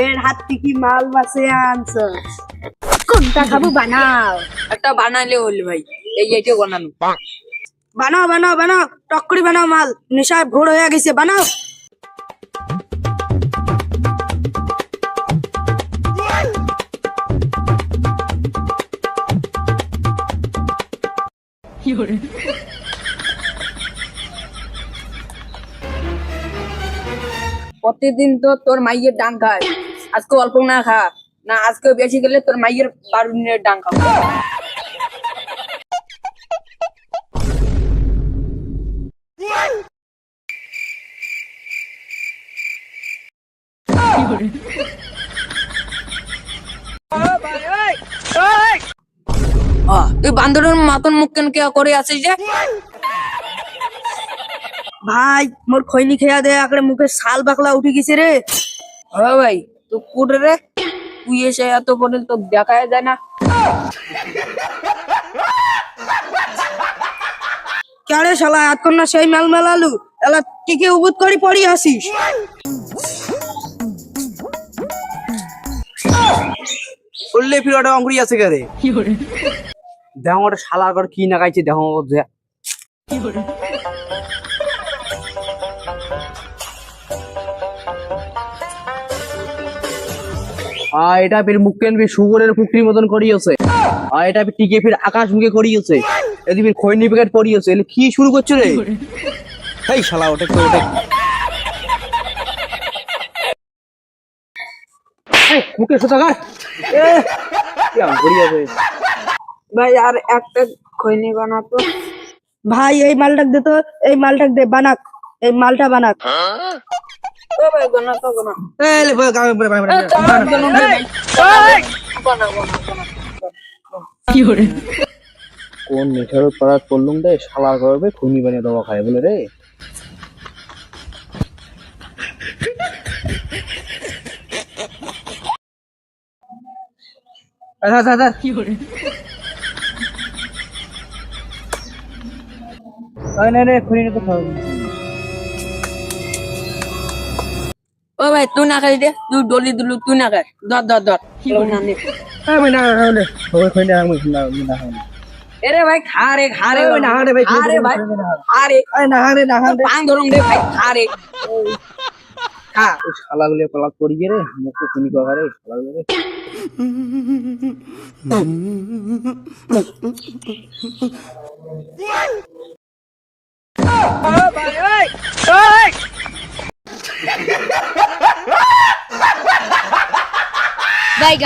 বউয়ের হাত থেকে মাল বাসে আনছ। কোনটা খাব বানাও। একটা বানালে হল ভাই এই এইটা বানানো। বানাও বানাও বানাও টক্করি বানাও মাল। নেশায় ভোর হয়ে গেছে বানাও। প্রতিদিন তো তোর মাইয়ের ডাং খায়। আজকে অল্প না খা। না আজকে বেশি গেলে তোর মাইয়ের বারো দিনের ডাং খাব। তুই বান্দরের মতন মুখ কেন কে করে আছিস যে? ভাই, মোর খৈনি খেয়া দে আকড়ে মুখে শাল বাকলা উঠে গেছে রে। ভাই তো কুড়ে রে তুই এসে এত পর্যন্ত তো দেখা যায় না। কেড়ে শালা এতক্ষণ না সেই মেল মেলালু এলা টিকে উবুত করি পড়ি আসিস? উল্লে ফিরোটা অঙ্কুরি আছে কে রে দেখো ওটা শালার ঘর কি না নাগাইছে দেখো ও যে- আ এটা ফির মুখ কেন ফির সুগরের পুকরির মতন করিয়েছে। আ এটা ফির টিকে ফির আকাশ মুখে করিয়েছে। এদি ফির খৈনি প্যাকেট পরিয়েছে। এলে কি শুরু করছ রে? এই শালা ওটা তো ওটা মুখে সোজা কর এ কি অঙ্কুরি আছে ভাই আর একটা খৈনি বানাতো। ভাই এই মালটাক দে তো এই মালটাক দে বানাক। এই মালটা বানাক। কোন নেশার পাড়া করলুম রে শালার খুনি বানিয়ে দেওয়া খায়, বলে রে। আচ্ছা আচ্ছা আচ্ছা। ওই না রে খুনি তো খাওয়া ও ভাই তুই না খাই দে তুই ডলি দিলু তুই না খাই। এরকম না নে। আমি না খাওয়া রে ওই খুনি আমি না না খাওয়া এরে ভাই খা রে খা রে। না রে ভাই, খা রে ভাই খা রে। না রে না রে পান ধরুন রে ভাই খা রে। খা। শালাগুলো পালাক রে মুখ খুনি পাওয়া রে শালাগুলো রে। Bye,